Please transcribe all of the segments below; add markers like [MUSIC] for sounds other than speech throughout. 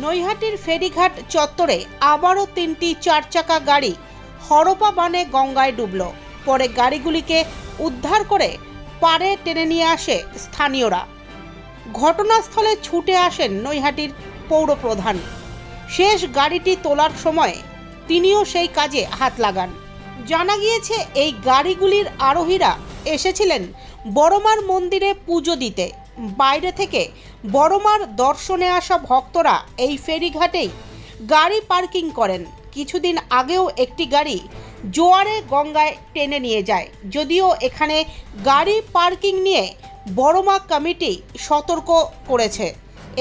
নৈহাটির ফেরিঘাট চত্বরে আবারও তিনটি চার চাকা গাড়ি হরপা বানে গঙ্গায় ডুবল। পরে গাড়িগুলিকে উদ্ধার করে পাড়ে টেনে নিয়ে আসে স্থানীয়রা। ঘটনাস্থলে ছুটে আসেন নৈহাটির পৌরপ্রধান। শেষ গাড়িটি তোলার সময় তিনিও সেই কাজে হাত লাগান। জানা গিয়েছে, এই গাড়িগুলির আরোহীরা এসেছিলেন বড়মার মন্দিরে পুজো দিতে। বাইরে থেকে বড়মার দর্শনে আসা ভক্তরা এই ফেরিঘাটেই গাড়ি পার্কিং করেন। কিছুদিন আগেও একটি গাড়ি জোয়ারে গঙ্গায় টেনে নিয়ে যায়। যদিও এখানে গাড়ি পার্কিং নিয়ে বড়মা কমিটি সতর্ক করেছে।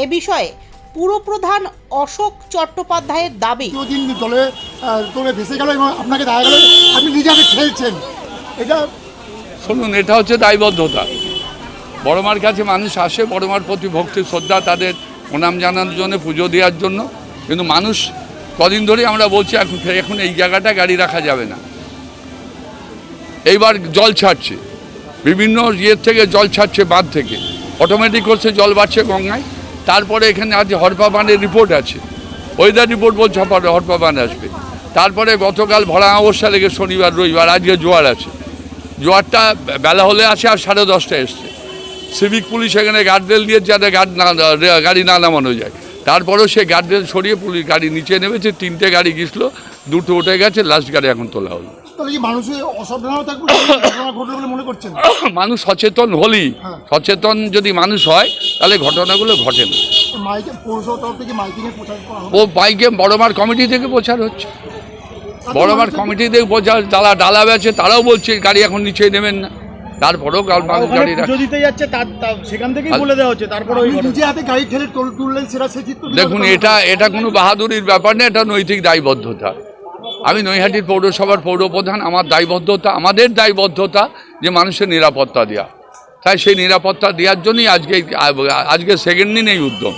এ বিষয়ে পুরপ্রধান অশোক চট্টোপাধ্যায়ের দাবি। দিন জলে ভেসে গেল এবং আপনাকে দেখা গেল আপনি ঠেলছেন এটা শুনুন এটা হচ্ছে দায়বদ্ধতা। বড়মার কাছে মানুষ আসে, বড়মার প্রতি ভক্তি, শ্রদ্ধা, তাদের প্রণাম জানানোর জন্য, পুজো দেওয়ার জন্য। কিন্তু মানুষ কদিন ধরে আমরা বলছি, এখন এখন এই জায়গাটা গাড়ি রাখা যাবে না। এইবার জল ছাড়ছে। বিভিন্ন ইয়ের থেকে জল ছাড়ছে বাঁধ থেকে। অটোমেটিক করছে জল বাড়ছে গঙ্গায়। তারপরে এখানে আজ হরপা বানের রিপোর্ট আছে। ওয়েদার রিপোর্ট বলছে হরপা- বান আসবে। তারপরে গতকাল ভরা অবস্থা লেগে শনিবার, রবিবার, আজকে জোয়ার আছে। জোয়ারটা বেলা হলে আসে আর সাড়ে দশটায় এসছে। সিভিক পুলিশ এখানে গার্ডরেল দিয়ে যাতে গার্ড না গাড়ি না নামানো যায়। তারপরেও সে গার্ডরেল সরিয়ে পুলিশ গাড়ি নিচে নেমেছে তিনটে গাড়ি গেছিল দুটো উঠে গেছে লাস্ট গাড়ি এখন তোলা হলো। মনে [COUGHS] মানুষ সচেতন হলেই হ্যাঁ। সচেতন যদি মানুষ হয় তাহলে ঘটনাগুলো ঘটে না। ও বাইকে বড়মার কমিটি থেকে প্রচার হচ্ছে। বড়মার কমিটি থেকে প্রচার যারা ডালা বেছে তারাও বলছে গাড়ি এখন নিচে নেবেন না। তারপরেও গাল মানুষ গাড়ি দিতে যাচ্ছে সেখান থেকেই বলে দেওয়া হচ্ছে তারপরে। নিজে হাতে গাড়ি ঠেলে তুললেন সেটা সে দেখুন এটা এটা কোনো বাহাদুরির ব্যাপার না এটা নৈতিক দায়বদ্ধতা। আমি নৈহাটির পৌরসভার পৌরপ্রধান আমার দায়বদ্ধতা আমাদের দায়বদ্ধতা যে মানুষের নিরাপত্তা দেওয়া তাই সেই নিরাপত্তা দেওয়ার জন্যই আজকে আজকে সেকেন্ড দিন এই উদ্যম।